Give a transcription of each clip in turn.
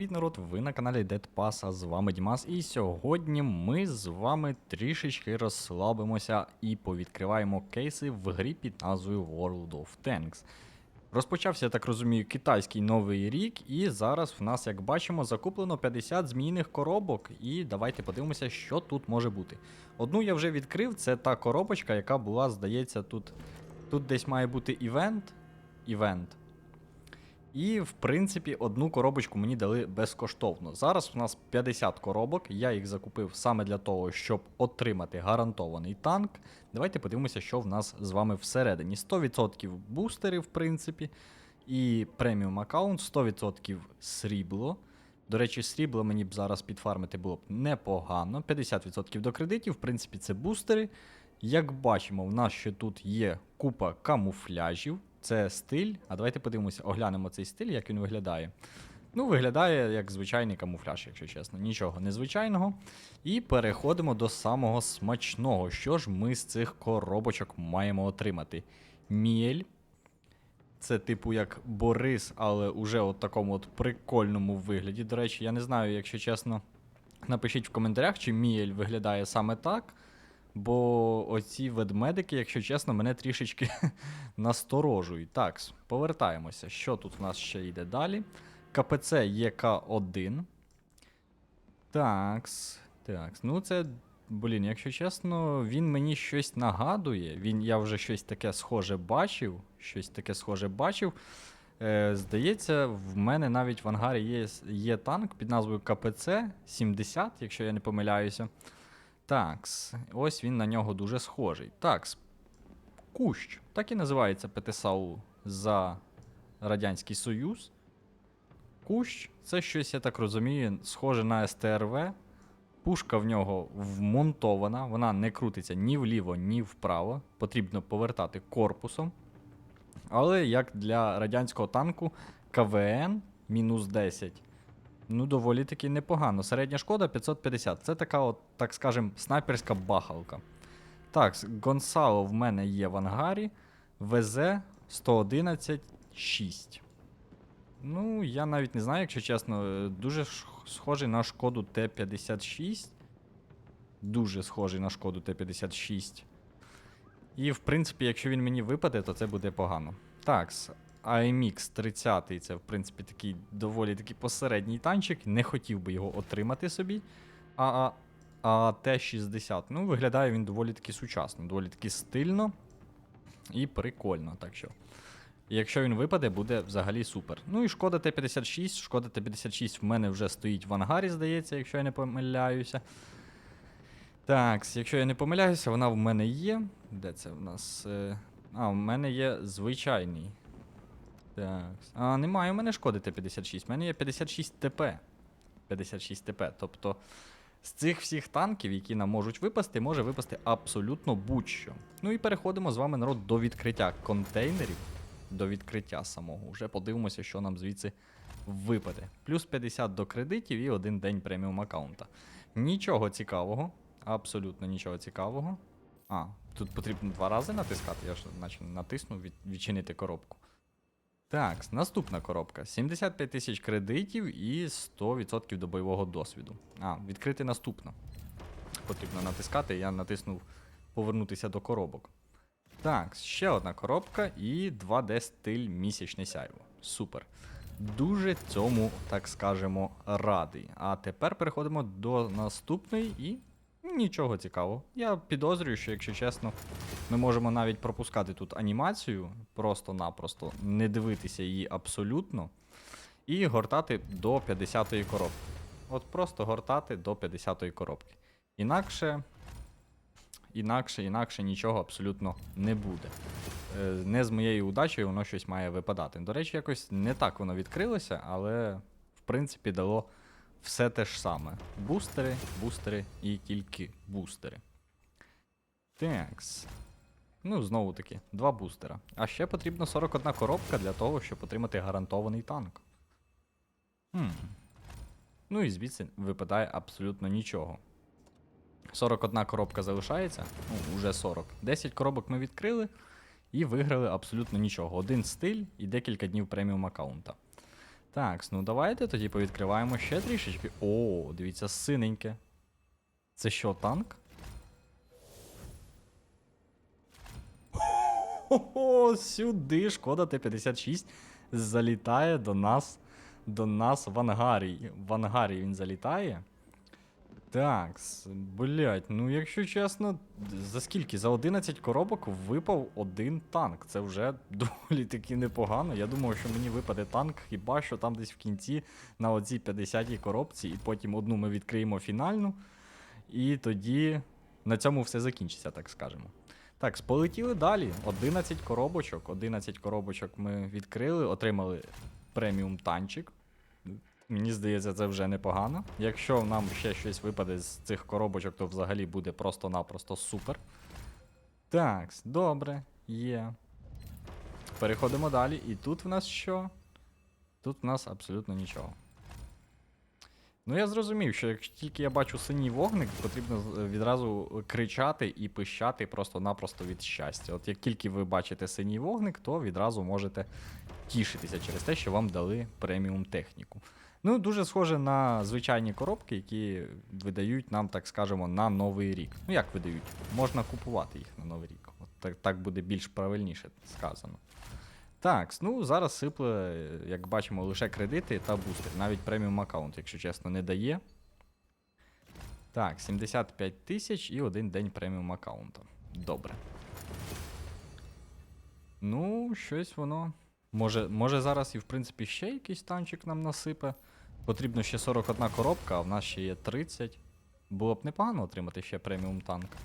Привіт, народ, ви на каналі Dead Pass, а з вами Дімас, і сьогодні ми з вами трішечки розслабимося і повідкриваємо кейси в грі під назвою World of Tanks. Розпочався, я так розумію, китайський новий рік, і зараз в нас, як бачимо, закуплено 50 змійних коробок. І давайте подивимося, що тут може бути. Одну я вже відкрив, це та коробочка, яка була, здається, тут. Тут десь має бути івент. Івент. І, в принципі, одну коробочку мені дали безкоштовно. Зараз у нас 50 коробок, я їх закупив саме для того, щоб отримати гарантований танк. Давайте подивимося, що в нас з вами всередині. 100% бустери, в принципі, і преміум аккаунт, 100% срібло. До речі, срібло мені б зараз підфармити було б непогано. 50% до кредитів, в принципі, це бустери. Як бачимо, в нас ще тут є купа камуфляжів. Це стиль. А давайте подивимося, оглянемо цей стиль, як він виглядає. Ну, виглядає як звичайний камуфляж, якщо чесно. Нічого незвичайного. І переходимо до самого смачного. Що ж ми з цих коробочок маємо отримати? Міель. Це, типу, як Борис, але уже от такому от прикольному вигляді. До речі, я не знаю, якщо чесно. Напишіть в коментарях, чи Міель виглядає саме так. Бо оці ведмедики, якщо чесно, мене трішечки насторожують. Так, повертаємося. Що тут у нас ще йде далі? КПЦ ЄК1. Такс. Такс. Ну, це, блін, якщо чесно, він мені щось нагадує. Він, Я вже щось таке схоже бачив. Щось таке схоже бачив. Е, здається, в мене навіть в ангарі є, є танк під назвою КПЦ 70, якщо я не помиляюся. Такс, ось він на нього дуже схожий. Такс. Кущ. Так і називається ПТСАУ за Радянський Союз. Кущ це щось, я так розумію, схоже на СТРВ. Пушка в нього вмонтована, вона не крутиться ні вліво, ні вправо. Потрібно повертати корпусом. Але як для радянського танку КВН мінус 10 Ну, доволі таки непогано. Середня шкода 550. Це така, от, так скажем, снайперська бахалка. Так, Гонсало в мене є в ангарі. ВЗ 111 6. Ну, я навіть не знаю, якщо чесно. Дуже схожий на шкоду Т-56. Дуже схожий на шкоду Т-56. І, в принципі, якщо він мені випаде, то це буде погано. Так, AMX 30 це, в принципі, такий доволі такий посередній танчик. Не хотів би його отримати собі. А, а, а Т-60, ну, виглядає він доволі таки сучасно, доволі таки стильно і прикольно. Так що. Якщо він випаде, буде взагалі супер. Ну і шкода Т-56. Шкода Т-56 в мене вже стоїть в ангарі, здається, якщо я не помиляюся. Так, якщо я не помиляюся, вона в мене є. Де це в нас? е, А, в мене є звичайний. Так. А, немає у мене шкоди Т-56. У мене є 56 ТП. 56 ТП. Тобто з цих всіх танків, які нам можуть випасти, може випасти абсолютно будь-що. Ну і переходимо з вами народ до відкриття контейнерів. До відкриття самого. Вже подивимося, що нам звідси випаде. Плюс 50 до кредитів і один день преміум аккаунта. Нічого цікавого. Абсолютно нічого цікавого. А, тут потрібно два рази натискати, я ж наче натиснув від, відчинити коробку. Так, наступна коробка. 75 тисяч кредитів і 100% до бойового досвіду. А, відкрити наступну. Потрібно натискати, я натиснув повернутися до коробок. Так, ще одна коробка і 2D стиль місячне сяйво. Супер. Дуже цьому, так скажемо, радий. А тепер переходимо до наступної і нічого цікавого. Я підозрюю, що, якщо чесно, ми можемо навіть пропускати тут анімацію, просто-напросто не дивитися її абсолютно, і гортати до 50-ї коробки. От просто гортати до 50-ї коробки. Інакше, інакше, інакше нічого абсолютно не буде. Е, Не з моєю удачею воно щось має випадати. До речі, якось не так воно відкрилося, але в принципі дало все те ж саме. Бустери, бустери і тільки бустери. Такс. Ну, знову таки, два бустера. А ще потрібно 41 коробка для того, щоб отримати гарантований танк. Хм. Ну і звідси випадає абсолютно нічого. 41 коробка залишається. Ну, уже 40. 10 коробок ми відкрили і виграли абсолютно нічого. Один стиль і декілька днів преміум аккаунта. Так, ну давайте тоді повідкриваємо ще трішечки. О, дивіться, синеньке. Це що, танк? Хо-хо, сюди шкода Т-56 залітає до нас. До нас в ангарі. В ангарі він залітає. Так, блять, ну якщо чесно, за скільки? За 11 коробок випав один танк. Це вже доволі таки непогано. Я думав, що мені випаде танк, хіба що там десь в кінці на оцій 50-й коробці, і потім одну ми відкриємо фінальну. І тоді на цьому все закінчиться, так скажемо. Так, полетіли далі. 11 коробочок. 11 коробочок ми відкрили, отримали преміум танчик. Мені здається, це вже непогано. Якщо нам ще щось випаде з цих коробочок, то взагалі буде просто-напросто супер. Так, добре, є. Переходимо далі. І тут в нас що? Тут в нас абсолютно нічого. Ну, я зрозумів, що якщо тільки я бачу синій вогник, потрібно відразу кричати і пищати просто-напросто від щастя. От як тільки ви бачите синій вогник, то відразу можете тішитися через те, що вам дали преміум техніку. Ну, дуже схоже на звичайні коробки, які видають нам, так скажемо, на новий рік. Ну, як видають? Можна купувати їх на новий рік. От так, так буде більш правильніше сказано. Так, ну зараз сипле, як бачимо, лише кредити та бустер. Навіть преміум аккаунт, якщо чесно, не дає. Так, 75 тисяч і один день преміум аккаунта. Добре. Ну, щось воно. Може, може зараз і в принципі ще якийсь танчик нам насипе. Потрібно ще 41 коробка, а в нас ще є 30. Було б непогано отримати ще преміум танк.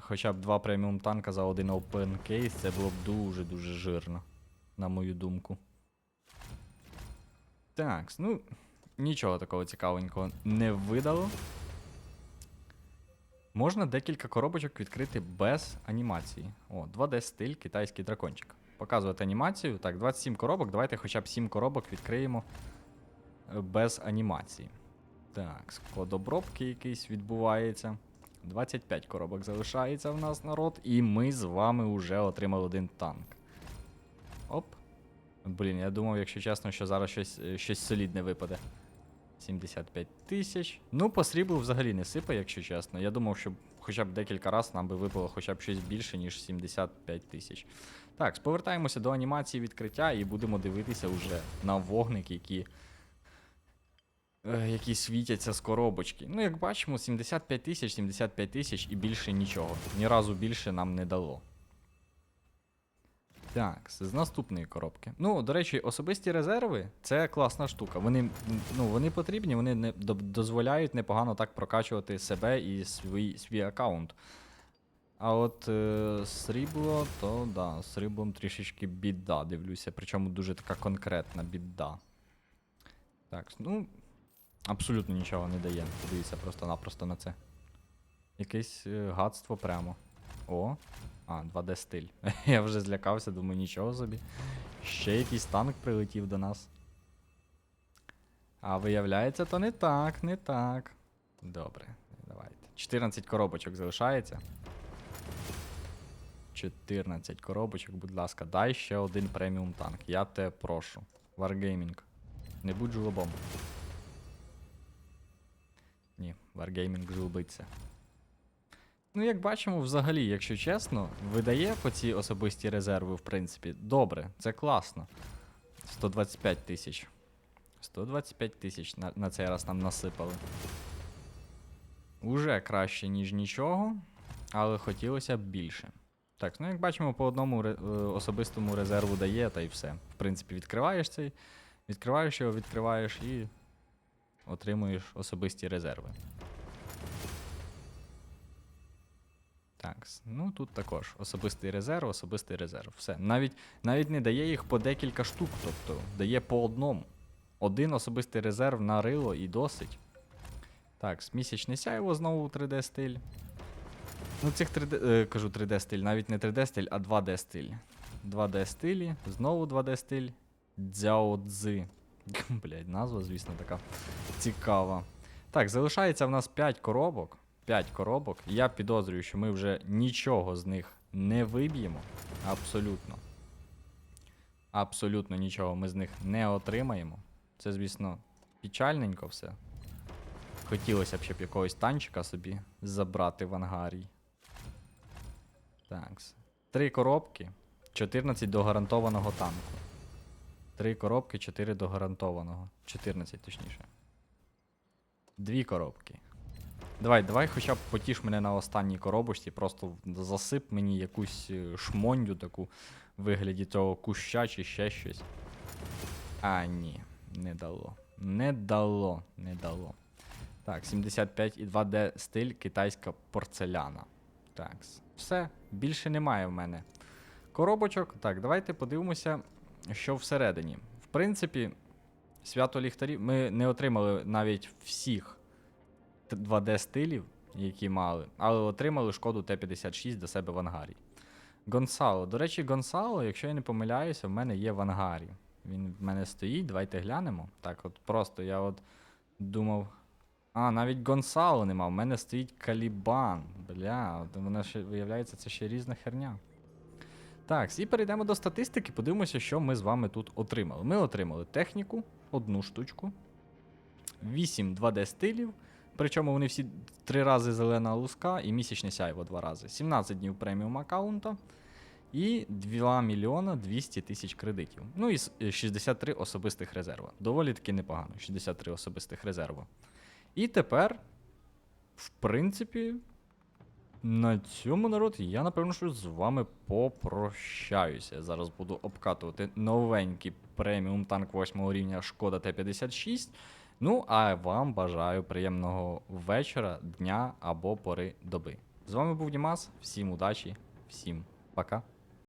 Хоча б два преміум танка за один open кейс, це було б дуже-дуже жирно, на мою думку. Так, ну, нічого такого цікавенького не видало. Можна декілька коробочок відкрити без анімації. О, 2D стиль, китайський дракончик. Показувати анімацію. Так, 27 коробок. Давайте хоча б 7 коробок відкриємо без анімації. Так, код обробки якийсь відбувається. 25 коробок залишається в нас народ, і ми з вами вже отримали один танк. Оп. Блін, я думав, якщо чесно, що зараз щось, е, щось солідне випаде. 75 тисяч. Ну, по сріблу взагалі не сипає, якщо чесно. Я думав, що хоча б декілька разів нам би випало хоча б щось більше, ніж 75 тисяч. Так, повертаємося до анімації відкриття і будемо дивитися вже на вогники, які е, які світяться з коробочки. Ну, як бачимо, 75 тисяч, 75 тисяч і більше нічого. Ні разу більше нам не дало. Так, з наступної коробки. Ну, до речі, особисті резерви це класна штука. Вони, ну, вони потрібні, вони не, дозволяють непогано так прокачувати себе і свій, свій аккаунт. А от е, срібло, то да, з сріблом трішечки біда, дивлюся. Причому дуже така конкретна біда. Так, ну, абсолютно нічого не дає. Подивіться просто-напросто на це. Якесь е, гадство прямо. О. А, 2D стиль. Я вже злякався, думаю, нічого собі. Ще якийсь танк прилетів до нас. А виявляється, то не так, не так. Добре, давайте. 14 коробочок залишається. 14 коробочок, будь ласка, дай ще один преміум танк. Я тебе прошу. Wargaming. Не будь жлобом. Wargaming жлобиться. Ну, як бачимо, взагалі, якщо чесно, видає по ці особисті резерви, в принципі, добре, це класно. 125 тисяч. 125 тисяч на, на цей раз нам насипали. Уже краще, ніж нічого, але хотілося б більше. Так, ну як бачимо, по одному ре- е, особистому резерву дає, та й все. В принципі, відкриваєш цей, відкриваєш його, відкриваєш і отримуєш особисті резерви. Так, ну тут також особистий резерв, особистий резерв. Все. Навіть, навіть не дає їх по декілька штук, тобто дає по одному. Один особистий резерв на рило і досить. Так, місячне сяйво знову 3D стиль. Ну, цих 3D, е, кажу 3D стиль, навіть не 3D стиль, а 2D стиль. 2D стилі, знову 2D стиль. Дзяо Цзи. Блять, назва, звісно, така цікава. Так, залишається в нас 5 коробок. 5 коробок. Я підозрюю, що ми вже нічого з них не виб'ємо. Абсолютно. абсолютно нічого ми з них не отримаємо. Це, звісно, печальненько все. Хотілося б, щоб якогось танчика собі забрати в ангарій. Так. Три коробки, 14 до гарантованого танку. Три коробки, 4 до гарантованого. 14, точніше. Дві коробки. Давай, давай хоча б потіш мене на останній коробочці, просто засип мені якусь е, шмондю таку в вигляді того куща чи ще щось. А, ні, не дало. Не дало, не дало. Так, 75 і 2D стиль китайська порцеляна. Так, все, більше немає в мене коробочок. Так, давайте подивимося, що всередині. В принципі, свято ліхтарів. Ми не отримали навіть всіх 2D стилів, які мали, але отримали шкоду Т-56 до себе в ангарі. Гонсало. До речі, Гонсало, якщо я не помиляюся, в мене є в ангарі. Він в мене стоїть, давайте глянемо. Так, от просто я от думав. А, навіть Гонсало нема, в мене стоїть Калібан. Бля, от вона ще, виявляється, це ще різна херня. Так, і перейдемо до статистики, подивимося, що ми з вами тут отримали. Ми отримали техніку, одну штучку, 8 2D стилів, причому вони всі три рази зелена луска і місячне сяйво два рази. 17 днів преміум аккаунта і 2 мільйона 200 тисяч кредитів. Ну і с- е, 63 особистих резерва. Доволі таки непогано. 63 особистих резерва. І тепер, в принципі, на цьому народ я напевно що з вами попрощаюся. Зараз буду обкатувати новенький преміум танк 8 рівня Шкода Т-56. Ну, а вам бажаю приємного вечора, дня або пори доби. З вами був Дімас. Всім удачі, всім пока.